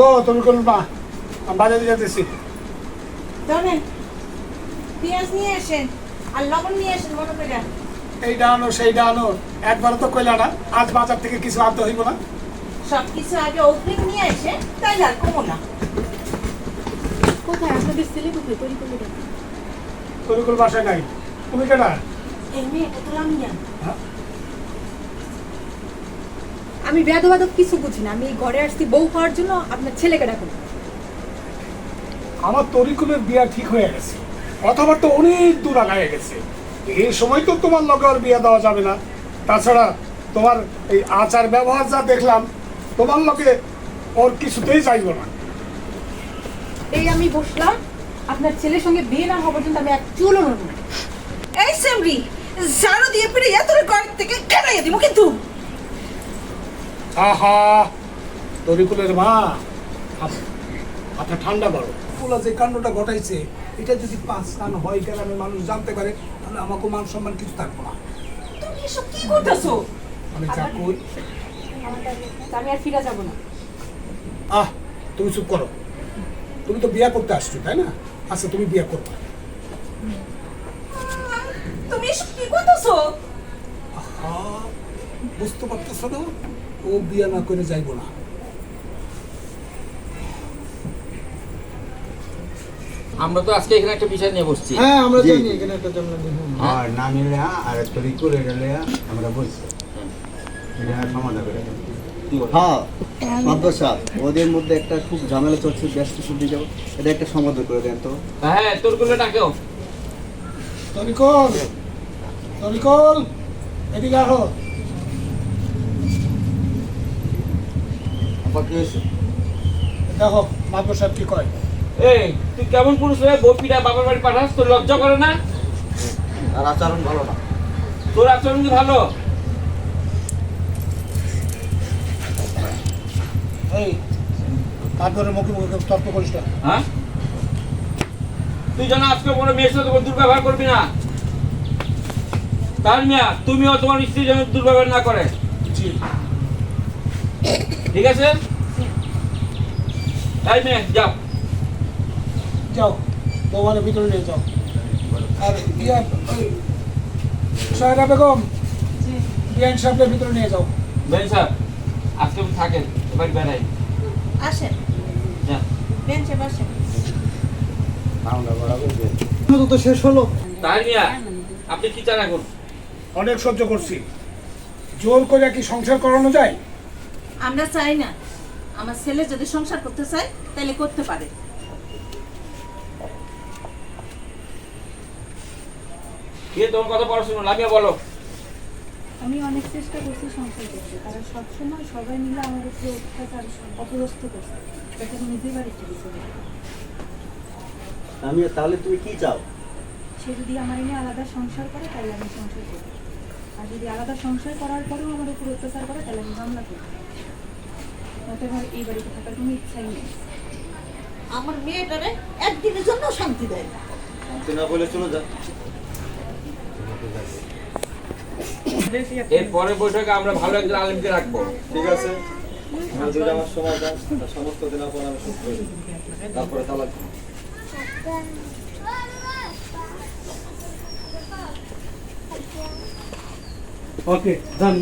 গো তুমি করুন মা আমি বাজারে যেতেছি। ধরেন পেঁয়াজ নিয়ে আসেন আর লবণ নিয়ে আসেন মনে করে এইটা আনো সেইটা আনো একবার তো কইলা না আজ বাজার থেকে কিছু আনতে হইব না। সব কিছু আগে অগ্রিম নিয়ে আসে তাই আর কমো না। কোথায়? আপনাদের ছেলে কোথায়? তৈরি করলে কেন? তরিকুল বাসায় নাই। তুমি কেনা এই মেয়েটা তো লামিয়া আমি বেদবাদক কিছু বুঝি না। আমি ঘরে আসছি বউ হওয়ার জন্য আপনার ছেলেকে ডাকুন। আমার তরিকুলের বিয়া ঠিক হয়ে গেছে। অথবা তো অনেক দূর আগায় গেছে। এই সময় তো তোমার লগে আর বিয়া দেওয়া যাবে না। তাছাড়া তোমার এই আচার ব্যবহার যা দেখলাম তোমার লগে ওর কিছুতেই চাইব না। এই আমি বসলাম। আপনার ছেলের সঙ্গে বিয়ে না হওয়া পর্যন্ত আমি এক চুলও নড়ব না। এই সেমরি ঝাড়ু দিয়ে পেরে এত ঘর থেকে কেনাই দিব কিন্তু। আহা তরিকুলের মা। মাথা ঠান্ডা করো। যে কাণ্ডটা ঘটাইছে। এটা যদি পাঁচ কান হয় গ্রামের মানুষ জানতে পারে তাহলে আমাকে মান সম্মান কিছু থাকব না। তুমি এসব কি করতেছো? আমি যা কই। আমার কাছে- আমি আর ফিরে যাব না। আহ তুমি চুপ করো। তুমি তো বিয়া করতে আসছো তাই না? আচ্ছা তুমি বিয়া করবে তুমি এসব কি করতেছো? আহা বুঝতে পারতেছো না। ও বিয়া না করে যাইবো না। আমরা তো আজকে এখানে একটা বিষয় নিয়ে বসছি। হ্যাঁ আমরা জানি এখানে একটা আর না নিলে আর আমরা বলছি এটা সমাধান করে। হ্যাঁ মাদ্রাসা ওদের মধ্যে একটা খুব ঝামেলা চলছে ব্যস্ত শুনতে যাব এটা একটা সমাধান করে দেন তো। হ্যাঁ তোরগুলো ডাকেও তরিকল তরিকল এদিকে আহো। আবার কি হয়েছে? দেখো মাদর সাহেব কি কয়? এই তুই কেমন পুরুষ হয়ে বই পিঠা বাবার বাড়ি পাঠাস? তোর লজ্জা করে না? আর আচরণ ভালো না। তোর আচরণ কি ভালো? এই মাদরের মুখে মুখে তর্ক করিস না। হ্যাঁ? তুই যেন আজকে কোনো মেয়ের সাথে দুর্ব্যবহার করবি না। তার মিয়া তুমিও তোমার স্ত্রী যেন দুর্ব্যবহার না করে। জি। ঠিক আছে? তাই মেয়ে যাও। যাও বৌমানের ভিতরে নিয়ে যাও। আর ইয়া সাহেরা বেগম বিয়ান সাহেবের ভিতরে নিয়ে যাও। বেন সাহেব আজকে থাকেন এবার বেড়াই। আসেন। তো শেষ হলো। তাই মিয়া আপনি কি চান এখন? অনেক সহ্য করছি। জোর করে কি সংসার করানো যায়? আমরা চাই না আমার ছেলে যদি সংসার করতে চায় তাহলে করতে পারে। কে তোমার কথা পড়াশোনা? লামিয়া বলো। আমি অনেক চেষ্টা করছি সংসার করতে। তারা সবসময় সবাই মিলে আমার উপরে অত্যাচার অপদস্থ করছে যাতে আমি নিজের বাড়ি থেকে আমি তাহলে তুমি কি চাও? সে যদি আমার এনে আলাদা সংসার করে তাহলে আমি সংসার করি আর যদি আলাদা সংসার করার পরেও আমার উপর অত্যাচার করে তাহলে আমি মামলা করি নয়তো আমার এই বাড়িতে থাকার কোনো ইচ্ছাই নেই। আমার মেয়েটারে একদিনের জন্য শান্তি দেয় না। শান্তি না বলে চলে যা। এর পরের বৈঠকে আমরা ভালো একজন আলিমকে রাখব। ঠিক আছে। আমি আমার সময় দাও সমস্ত দিন পর আমি সুস্থ হই তারপরে তালাক ওকে যান